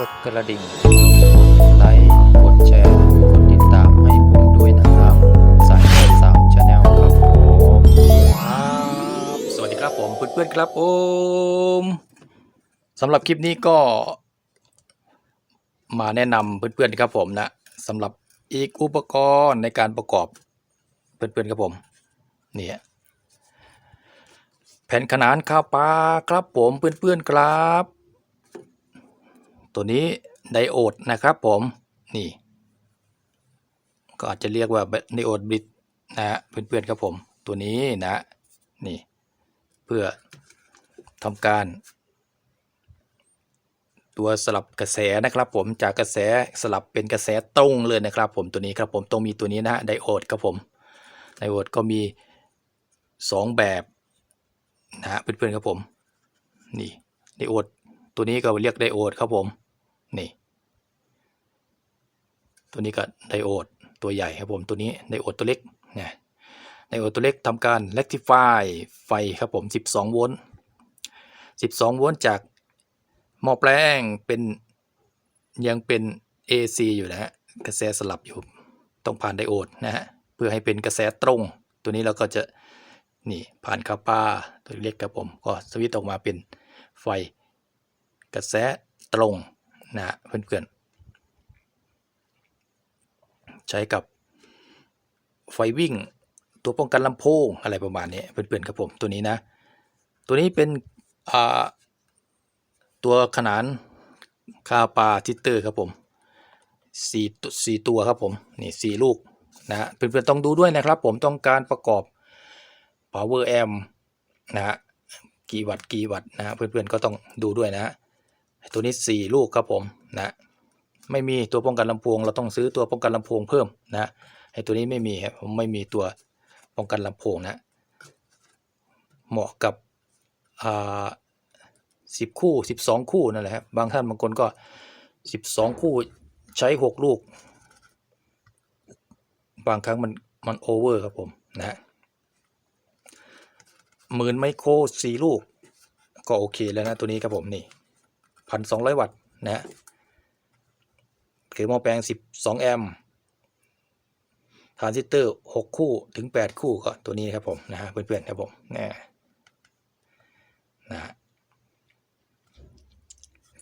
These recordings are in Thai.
กดกระดิ่ง กดไลค์ กดแชร์ กดติดตามให้ผมด้วยนะครับ สายเลือดสามชาแนลครับผมสวัสดีครับผมเพื่อนๆครับผมสำหรับคลิปนี้ก็ มาแนะนำเพื่อนๆครับผมนะสำหรับอีกอุปกรณ์ในการประกอบเพื่อนๆครับผมนี่แผ่นขนานข้าวปลาครับผมเพื่อนๆครับ ตัวนี้ไดโอดนะครับผมนี่ ก็อาจจะเรียกว่าไดโอดบิดนะฮะเพื่อนๆครับผมตัวนี้นะนี่ เพื่อทำการ ตัวสลับกระแสนะครับ ผมจากกระแสสลับเป็นกระแสตรงเลยนะครับ ผมตัวนี้ครับผมต้องมีตัวนี้นะไดโอดครับผมไดโอดก็มี 2 แบบนะฮะเพื่อนๆครับผมนี่ไดโอด ตัวนี้ก็เรียกไดโอดครับผม นี่ ตัวนี้ก็ไดโอดตัวใหญ่ครับผมตัวนี้ไดโอดตัวเล็กนะไดโอดตัวเล็กทำการ rectify ไฟครับผม 12 โวลต์ 12 โวลต์จากหม้อแปลงเป็นยังเป็น AC อยู่นะฮะกระแสสลับอยู่ต้องผ่านไดโอดนะฮะเพื่อให้เป็นกระแสตรง ตัวนี้เราก็จะนี่ผ่านคาป้าตัวเล็กครับผม ก็สวิตช์ออกมาเป็นไฟ กระแสตรงนะเพื่อนๆ ใช้กับไฟวิ่ง ตัวป้องกันลำโพงอะไรประมาณนี้เพื่อนๆครับผมตัวนี้นะ ตัวนี้เป็นตัวขนานคาปาทิเตอร์ครับผมสี่ตัวสี่ตัวครับผมนี่สี่ลูกนะฮะเพื่อนๆต้องดูด้วยนะครับ ผมต้องการประกอบ power amp นะฮะกี่วัตต์กี่วัตต์นะฮะเพื่อนๆก็ต้องดูด้วยนะฮะ ตัวนี้สี่ลูกครับผมนะไม่มีตัวป้องกันลำโพงเราต้องซื้อตัวป้องกันลำโพงเพิ่มนะไอ้ตัวนี้ไม่มีครับผมไม่มีตัวป้องกันลำโพงนะ เหมาะกับอ่าสิบคู่สิบสองคู่นั่นแหละครับบางท่านบางคนก็สิบสองคู่ใช้หกลูก บางครั้งมันมันโอเวอร์ครับผมนะหมื่นไมโครสี่ลูกก็โอเคแล้วนะตัวนี้ครับผมนี่ พันสองร้อยวัตต์นะคือหม้อแปลง12แอมป์ทรานซิสเตอร์6คู่ถึง8คู่ก็ตัวนี้ครับผมนะฮะเพื่อนๆครับผมนะนะฮะ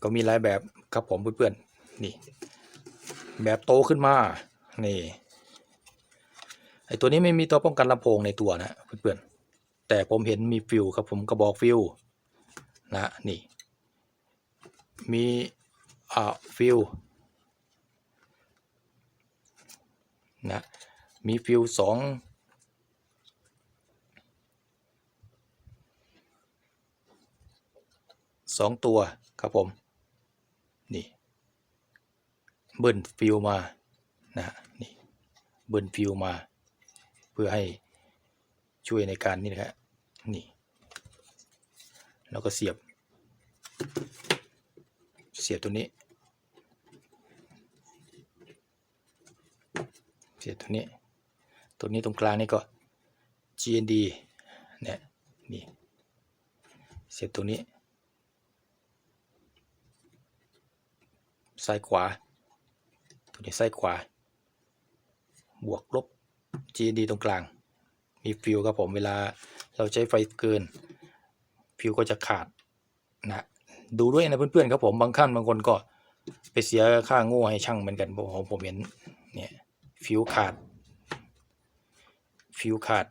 ก็มีหลายแบบครับผมเพื่อนๆนี่ แบบโตขึ้นมา นี่ไอตัวนี้ไม่มีตัวป้องกันลำโพงในตัวนะเพื่อนๆแต่ผมเห็นมีฟิวครับผมกระบอกฟิวนะนี่ มีอ่าฟิวนะมีฟิวสองสองตัวครับผม นี่เบิ้ลฟิวมานะนี่เบิ้ลฟิวมา เพื่อให้ช่วยในการนี่นะครับนี่ แล้วก็เสียบ เสียบตัวนี้ เสียบตัวนี้ ตัวนี้ตรงกลางนี่ก็ GND เนี่ยนี่เสียบตัวนี้ซ้ายขวา ตัวนี้ซ้ายขวา บวกลบ GND ตรงกลาง มีฟิวครับผมเวลาเราใช้ไฟเกิน ฟิวก็จะขาดนะ ดูด้วยนะเพื่อนๆครับผมบางขั้นบางคนก็ไปเสียค่าโง่ให้ช่างเหมือนกันผมผมเห็นเนี่ยฟิวขาด ฟิวขาด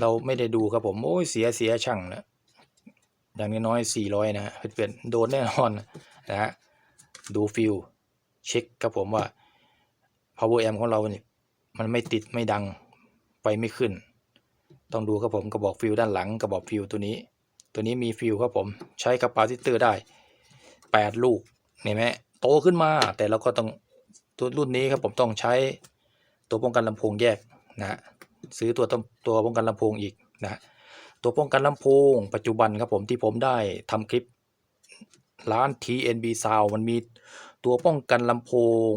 เราไม่ได้ดูครับผม โอ้ยเสียเสียช่างนะอย่างน้อยๆสี่ร้อยนะเพื่อนๆโดนแน่นอนนะฮะดูฟิวเช็คครับผมว่า power amp ของเราเนี่ยมันไม่ติดไม่ดังไฟไม่ขึ้น ต้องดูครับผมกระบอกฟิวด้านหลังกระบอกฟิวตัวนี้ ตัวนี้มีฟิวครับผมใช้กระปาซิเตอร์ได้ 8 ลูกเห็นไหมโตขึ้นมา แต่เราก็ต้องตัวรุ่นนี้ครับผมต้องใช้ตัวป้องกันลำโพงแยกนะฮะซื้อตัวตัวป้องกันลำโพงอีกนะฮะตัวป้องกันลำโพง ปัจจุบันครับผมที่ผมได้ทำคลิปร้าน TNB Sound มันมีตัวป้องกันลำโพง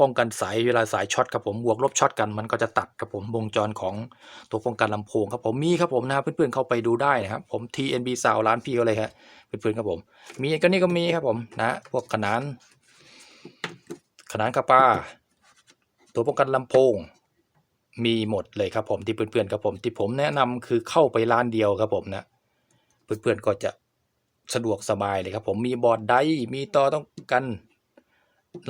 ป้องกันสายเวลาสายช็อตครับผมบวกลบช็อตกันมันก็จะตัดครับผมวงจรของตัวป้องกันลำโพงครับผมมีครับผมนะเพื่อนๆเข้าไปดูได้นะครับผม TNB Sound ร้านพี่เขาเลยครับเพื่อนๆครับผม มีก็นี่ก็มีครับผมนะพวกขนาน ขนานคาปาตัวป้องกันลำโพง มีหมดเลยครับผมที่เพื่อนๆครับผมที่ผมแนะนำคือเข้าไปร้านเดียวครับผมนะเพื่อนๆก็จะสะดวกสบายเลยครับผมมีบอร์ดไดร์มีต่อต้องกัน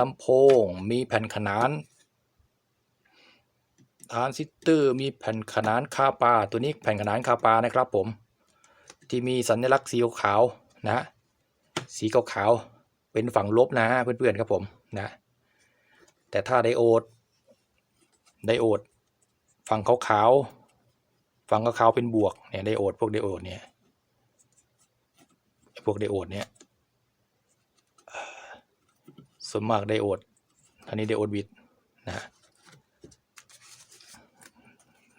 ลำโพง มีแผ่นขนานทรานซิสเตอร์มีแผ่นขนานคาปาตัวนี้แผ่นขนานคาปานะครับผม ที่มีสัญลักษณ์สีขาวนะ สีขาวๆเป็นฝั่งลบนะเพื่อนๆครับผมนะ แต่ถ้าไดโอดไดโอดฝั่งขาวๆฝั่งขาวๆเป็นบวกเนี่ยไดโอดพวกไดโอดเนี่ยพวกไดโอดเนี่ย ส่วนมากไดโอดอันนี้ไดโอดบิดนะฮะ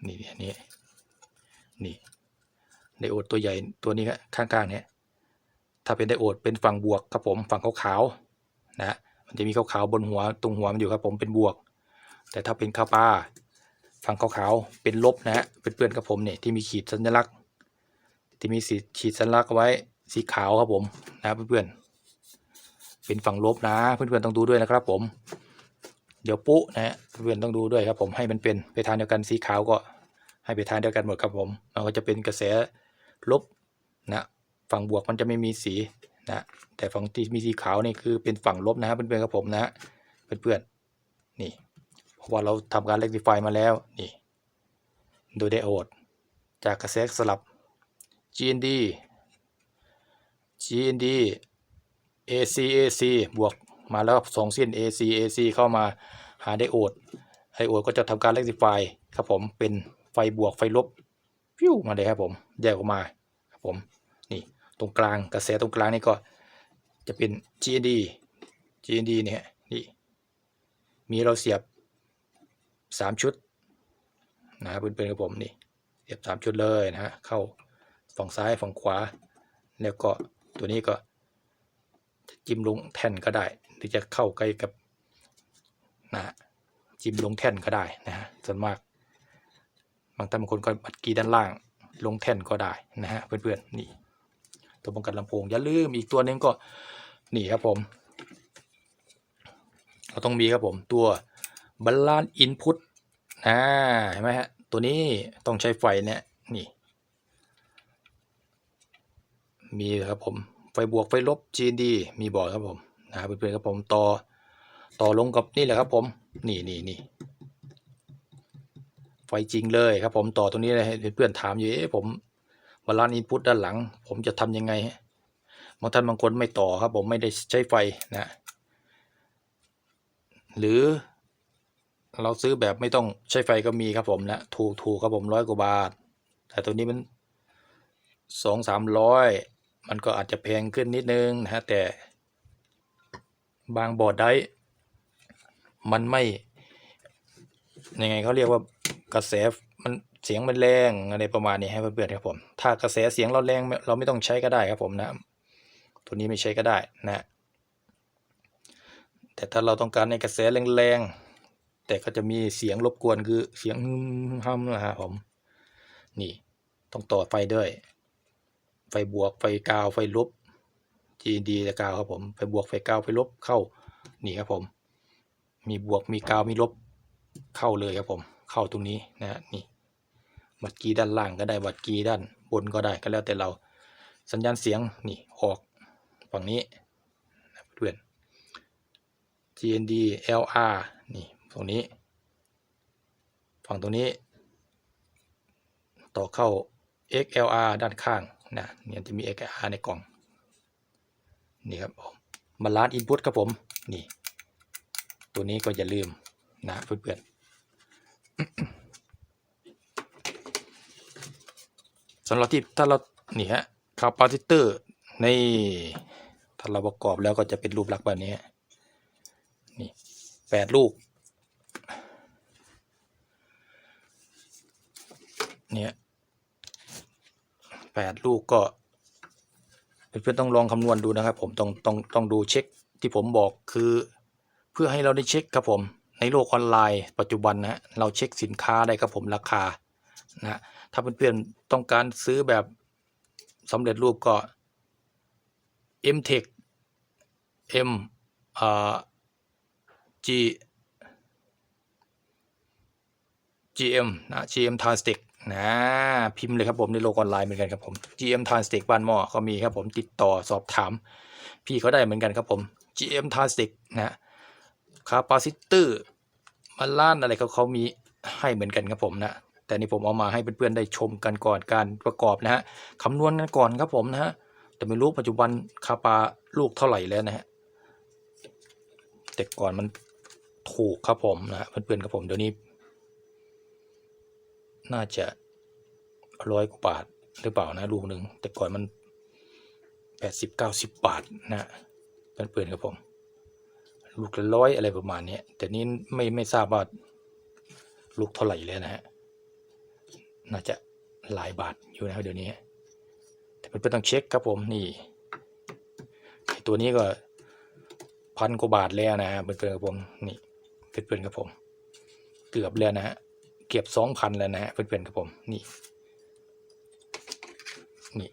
นี่อันนี้นี่ไดโอดตัวใหญ่ตัวนี้ครับข้างๆเนี่ยถ้าเป็นไดโอดเป็นฝั่งบวกครับผมฝั่งขาวๆนะมันจะมีขาวๆบนหัวตรงหัวมันอยู่ครับผมเป็นบวก แต่ถ้าเป็นคาปาฝั่งขาวๆเป็นลบนะฮะเป็นเพื่อนครับผมเนี่ยที่มีขีดสัญลักษณ์ ที่มีสีขีดสัญลักษณ์ไว้สีขาวครับผมนะเพื่อนๆ เป็นฝั่งลบนะ เพื่อนๆต้องดูด้วยนะครับ ผม เดี๋ยวปุ๊นะฮะเพื่อนๆต้องดูด้วยครับ ผมให้มันเป็นไปทางเดียวกันสีขาวก็ ให้ไปทางเดียวกันหมดครับผมมันก็จะเป็นกระแสลบนะฝั่งบวกมันจะไม่มีสีนะแต่ฝั่งที่มีสีขาวนี่คือเป็นฝั่งลบนะเพื่อนๆครับผมนะเพื่อนๆนี่เพราะว่าเราทำการเล็ก i ฟายมาแล้วนี่โดยไดโอดจากกระแสสลับ GND GND AC AC บวกมาแล้วสองเส้น AC AC เข้ามาหาไดโอดไดโอดก็จะทำการ rectify ครับผมเป็นไฟบวกไฟลบฟิวมาเลยครับผมแยกออกมาครับผมนี่ตรงกลางกระแสตรงกลางนี่ก็จะเป็น GND GND เนี่ยนี่มีเราเสียบ 3 ชุดนะครับเพื่อนๆครับผมนี่เสียบ 3 ชุดเลยนะฮะเข้าฝั่งซ้ายฝั่งขวา แล้วก็ตัวนี้ก็ จิ้มลงแท่นก็ได้ หรือจะเข้าใกล้กับนะฮะจิ้มลงแท่นก็ได้นะฮะส่วนมากบางท่านบางคนก็บัดกีด้านล่างลงแท่นก็ได้นะฮะเพื่อนๆนี่ ตัวป้องกันลำโพงอย่าลืมอีกตัวนึงก็นี่ครับผม เราต้องมีครับผมตัวบาลานอินพุตอ่าเห็นไหมฮะตัวนี้ต้องใช้ไฟเนี่ยนี่ มีครับผม ไฟบวกไฟลบ GND มีบอกครับผมนะเพื่อนๆครับผมต่อต่อลงกับนี่แหละครับผมนี่นี่นี่ไฟจริงเลยครับผมต่อตรงนี้เลยเพื่อนๆถามอยู่เอ๊ะผมบาลานอินพุตด้านหลัง ผมจะทำยังไงบางท่านบางคนไม่ต่อครับผมไม่ได้ใช้ไฟนะ หรือเราซื้อแบบไม่ต้องใช้ไฟก็มีครับผมนะถูกถูกครับผมร้อยกว่าบาท แต่ตัวนี้มันสองสามร้อย มันก็อาจจะแพงขึ้นนิดนึงนะฮะแต่บางบอร์ดได้มันไม่ยังไงเขาเรียกว่ากระแสมันเสียงมันแรงอะไรประมาณนี้ให้เพื่อนๆครับผม ถ้ากระแสเสียงเราแรงเราไม่ต้องใช้ก็ได้ครับผมนะ ตัวนี้ไม่ใช้ก็ได้นะ แต่ถ้าเราต้องการในกระแสแรงๆแต่ก็จะมีเสียงรบกวนคือเสียงฮึมฮัมนะฮะผม นี่ต้องต่อไฟด้วย ไฟบวกไฟกาวไฟลบ GD และกาวครับผมไฟบวกไฟกาวไฟลบเข้านี่ครับผม มีบวกมีกาวมีลบเข้าเลยครับผม เข้าตรงนี้นะฮะนี่วัดกีด้านล่างก็ได้วัดกีด้านบนก็ได้ก็แล้วแต่เราสัญญาณเสียงนี่ออกฝั่งนี้นะเพื่อน GND LR นี่ตรงนี้ ฝั่งตรงนี้ ต่อเข้า XLR ด้านข้าง นะเนี่ยจะมี X R ในกล่อง นี่ครับผมมาลานอินพุตครับผม นี่ ตัวนี้ก็อย่าลืมนะเพื่อนๆสำหรับที่ถ้าเรานี่ฮะคาปาซิเตอร์ในถ้าเราประกอบแล้วก็จะเป็นรูปลักษณ์แบบนี้ นี่แปดลูกเนี่ย แปดลูกก็เพื่อนๆต้องลองคำนวณดูนะครับ ผมต้องต้องต้องดูเช็คที่ผมบอกคือ เพื่อให้เราได้เช็คครับผมในโลกออนไลน์ปัจจุบันนะเราเช็คสินค้าได้ครับผมราคานะถ้าเพื่อนๆต้องการซื้อแบบสำเร็จรูปก็ M Tech M อ่า G GM นะ GM t a s t e c นะพิมพ์เลยครับผมในโลกออนไลน์เหมือนกันครับผม GM t r a n s t e c บ้านหม้อเขามีครับผมติดต่อสอบถาม พี่เขาได้เหมือนกันครับผม GM t r a n s t e c นะคาปาซิเตอร์มาล้านอะไรเขาเขามีให้เหมือนกันครับผมนะแต่นี่ผมเอามาให้เพื่อนๆได้ชมกันก่อนการประกอบนะฮะคำนวณกันก่อนครับผมนะฮะแต่ไม่รู้ปัจจุบันคาปาลูกเท่าไหร่แล้วนะฮะแต่ก่อนมันถูกครับผมนะเพื่อนๆครับผมเดี๋ยวนี้ น่าจะร้อยกว่าบาทหรือเปล่านะลูกหนึ่งแต่ก่อนมันแปดสิบเก้าสิบบาทนะเพื่อนครับผม ลูกละร้อยอะไรประมาณนี้แต่นี้ไม่ไม่ทราบว่าลูกเท่าไหร่แล้วนะฮะน่าจะหลายบาทอยู่นะครับเดี๋ยวนี้แต่เพื่อนต้องเช็คครับผมนี่ตัวนี้ก็พันกว่าบาทแล้วนะฮะเพื่อนๆครับผมนี่เพื่อนๆครับผม เกือบแล้วนะฮะ เก็บสองพันแล้วนะฮะเพื่อนๆครับผมนี่นี่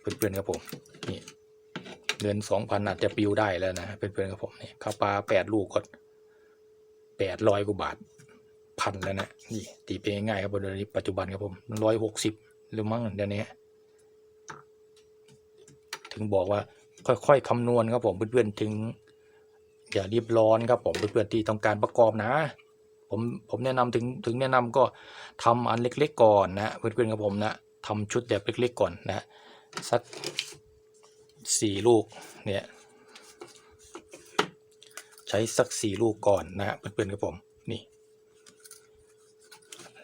เพื่อนๆครับผมนี่เงินสองพันอาจจะปิวได้แล้วนะเพื่อนๆครับผมนี่ข้าวปลาแปดลูกก็แปดร้อยกว่าบาทพันแล้วนะนี่ตีเป็นง่ายครับบนเดี๋ยวนี้ปัจจุบันครับผมร้อยหกสิบหรือมั้งเดี๋ยวนี้ถึงบอกว่าค่อยๆคำนวณครับผมเพื่อนๆถึงอย่ารีบร้อนครับผมเพื่อนๆที่ต้องการประกอบนะ ผมผมแนะนำถึงถึงแนะนำก็ทำอันเล็ก ๆ ก่อนนะเพื่อนๆกับผมนะทำชุดแบบเล็ก ๆ ก่อนนะสักสี่ลูกเนี่ยใช้สักสี่ลูกก่อนนะเพื่อนๆกับผมนี่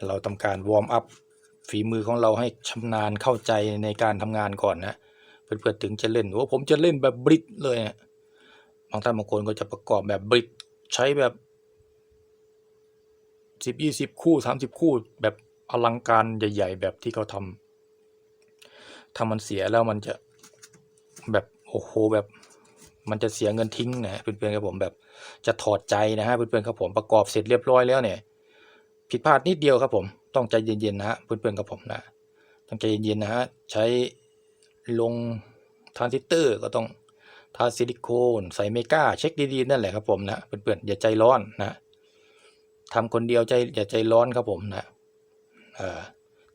เราทำการวอร์มอัพฝีมือของเราให้ชำนาญเข้าใจในการทำงานก่อนนะเพื่อนๆถึงจะเล่นว่าผมจะเล่นแบบบริดเลยนะบางท่านบางคนก็จะประกอบแบบบริดใช้แบบ สิบยี่สิบคู่สามสิบคู่แบบอลังการใหญ่ ๆ แบบที่เขาทำถ้ามันเสียแล้วมันจะแบบโอ้โหแบบมันจะเสียเงินทิ้งนะเพื่อนๆครับผมแบบจะถอดใจนะฮะเพื่อนๆครับผมประกอบเสร็จเรียบร้อยแล้วเนี่ยผิดพลาดนิดเดียวครับผมต้องใจเย็นๆนะฮะเพื่อนๆกับผมนะต้องใจเย็นๆนะฮะใช้ลงทรานซิสเตอร์ก็ต้องทาซิลิโคนใส่เมกาเช็คดีๆนั่นแหละครับผมนะเพื่อนๆอย่าใจร้อนนะ ทำคนเดียวใจอย่าใจร้อนครับผมนะเออ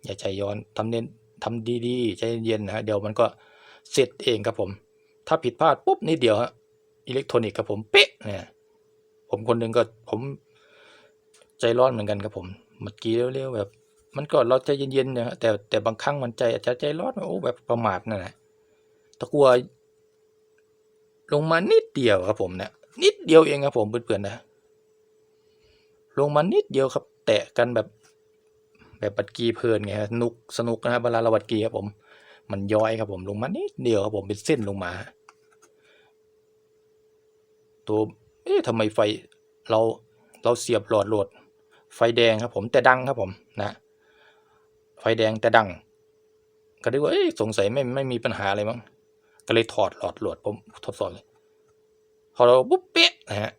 อย่าใจย้อนทำเน้นทำดีๆใจเย็นๆนะฮะเดี๋ยวมันก็เสร็จเองครับผม ถ้าผิดพลาดปุ๊บนิดเดียวฮะอิเล็กทรอนิกส์ครับผมเป๊ะเนี่ยผมคนหนึ่งก็ผมใจร้อนเหมือนกันครับผมเมื่อกี้เร็วๆแบบ มันก็เราใจเย็นๆนะฮะแต่แต่บางครั้งมันใจอาจจะใจร้อนโอ้แบบประมาทนั่นแหละตะกัวลงมานิดเดียวครับผมเนี่ยนิดเดียวเองครับผมเพื่อนๆนะ ลงมานิดเดียวครับ แตะกันแบบ แบบบัดกีเพลินไงฮะสนุกสนุกนะครับเวลาเราบัดกีครับผม มันย้อยครับผมลงมานิดเดียวครับผมเป็นเส้นลงมา ตัวเอ๊ะทำไมไฟเราเราเสียบหลอดโหลด ไฟแดงครับผมแต่ดังครับผมนะไฟแดงแต่ดัง ก็ได้ว่าเอ๊ะสงสัยไม่ไม่มีปัญหาอะไรมั้งก็เลยถอดหลอดโหลดผมทดสอบเลยพอเราปุ๊บเป๊ะนะฮะ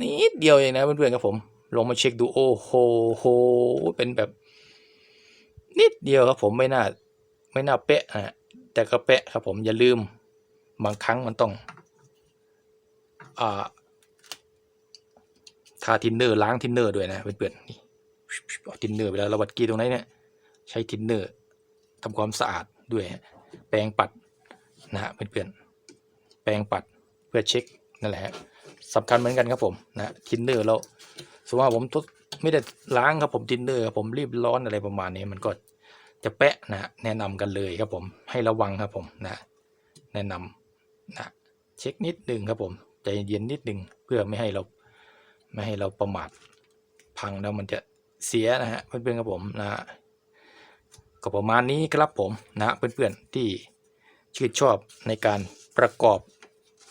นิดเดียวเองนะเพื่อนๆครับผม ลองมาเช็คดูโอ้โหโหเป็นแบบ นิดเดียวครับผมไม่น่า ไม่น่าเป๊ะนะฮะแต่ก็เป๊ะครับผมอย่าลืมบางครั้งมันต้องอ่าทาทินเนอร์ล้างทินเนอร์ด้วยนะเพื่อนๆนี่เอาทินเนอร์ไปแล้วเราวัดกีตรงไหนเนี่ยใช้ทินเนอร์ทำความสะอาดด้วยแปรงปัดนะฮะเพื่อนๆแปรงปัดเพื่อเช็คนั่นแหละสำคัญเหมือนกันครับผมนะทินเนอร์เรา มมติว่าผมทดไม่ได้ล้างครับผมทินเนอร์ครับผมรีบร้อนอะไรประมาณนี้มันก็จะแปะนะฮะแนะนำกันเลยครับผมให้ระวังครับผมนะแนะนำนะเช็คนิดหนึ่งครับผมใจเย็นนิดหนึ่งเพื่อไม่ให้เราไม่ให้เราประมาทพังแล้วมันจะเสียนะฮะเพื่อนๆครับผมนะก็ประมาณนี้ครับผมนะฮะเพื่อนๆที่ชื่นชอบในการประกอบ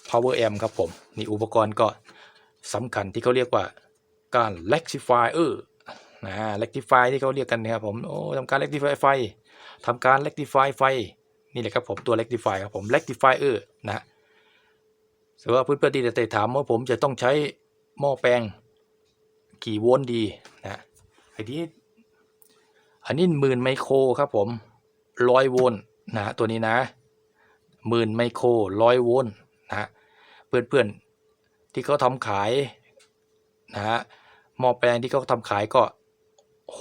power amp ครับผมนี่อุปกรณ์ก็สำคัญที่เขาเรียกว่า การ rectify เออนะ rectify ที่เขาเรียกกันนะครับผมโอ้ทำการ rectify ไฟทำการ rectify ไฟนี่แหละครับผมตัว rectify ครับผม rectify เออนะฮะสำหรับเพื่อนๆที่จะถามว่าผมจะต้องใช้หม้อแปลงกี่โวลต์ดีนะไอ้ที่อันนี้หมื่นไมโครครับผมร้อยโวลต์นะตัวนี้นะหมื่นไมโครร้อยโวลต์นะเพื่อนๆที่เขาทำขายนะฮะ หม้อแปลงที่เขาทำขายก็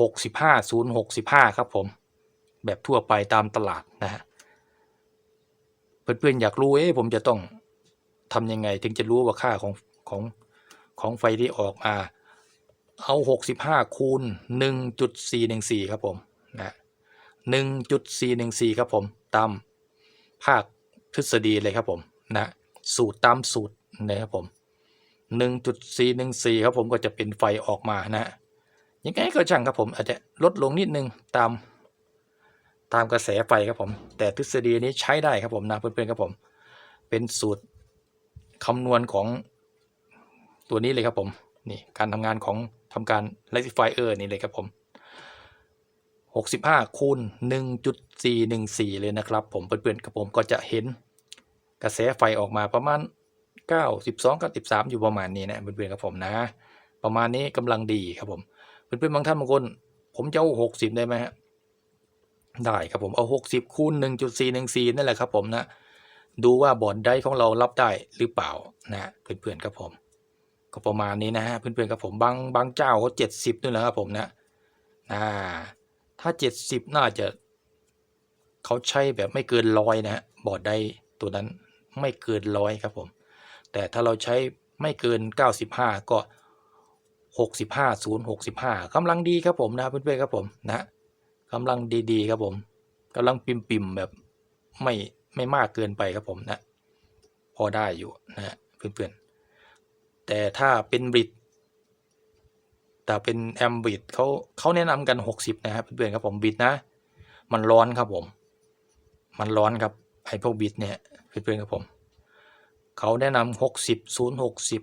หกสิบห้าศูนย์หกสิบห้าครับผม แบบทั่วไปตามตลาดนะฮะเพื่อนๆอยากรู้เอ๊ะผมจะต้องทำยังไง ถึงจะรู้ว่าค่าของของของไฟที่ออกมา เอาหกสิบห้าคูณหนึ่งจุดสี่หนึ่งสี่ครับผมนะหนึ่งจุดสี่หนึ่งสี่ครับผมตามภาคทฤษฎีเลยครับผมนะสูตรตามสูตรนะครับผม หนึ่งจุดสี่หนึ่งสี่ครับผมก็จะเป็นไฟออกมานะยังไงก็ช่างครับผมอาจจะลดลงนิดนึงตาม ตามกระแสไฟครับผม แต่ทฤษฎีนี้ใช้ได้ครับผมนะเพื่อนๆครับผม เป็นสูตรคำนวณของตัวนี้เลยครับผมนี่การทำงานของทำการ rectifier นี่เลยครับผม65คูณ1.414 เลยนะครับ ผมเพื่อนๆครับผมก็จะเห็นกระแสไฟออกมาประมาณ 92กับ 13 อยู่ประมาณนี้นะเพื่อนๆครับผมนะ ประมาณนี้กำลังดีครับผมเพื่อนๆบางท่านบางคน ผมจะเอา 60 ได้ไหมฮะได้ครับผมเอา 60คูณ1.414นั่นแหละครับผมนะดูว่าบอร์ดได้ของเรารับได้หรือเปล่านะเพื่อนๆครับผม ก็ประมาณนี้นะฮะเพื่อนๆครับผมบางบางเจ้าเขา70นี่แหละครับผมนะอ่าถ้า70น่าจะเขาใช้แบบไม่เกินร้อยนะฮะบอร์ดได้ตัวนั้นไม่เกินร้อยครับผม แต่ถ้าเราใช้ไม่เกิน 95 ก็ 65 0 65กำลังดีครับผมนะเพื่อนๆครับผมนะกำลังดีๆครับผมกำลังปิ่มๆแบบไม่ไม่มากเกินไปครับผมนะ พอได้อยู่นะฮะเพื่อนๆ แต่ถ้าเป็นบริดแต่เป็นแอมบริดเขาเขาแนะนำกัน 60 นะครับเพื่อนๆครับผมบริดนะ มันร้อนครับผม มันร้อนครับไอพวกบิดเนี่ยเพื่อนๆครับผม เขาแนะนำ60 0 60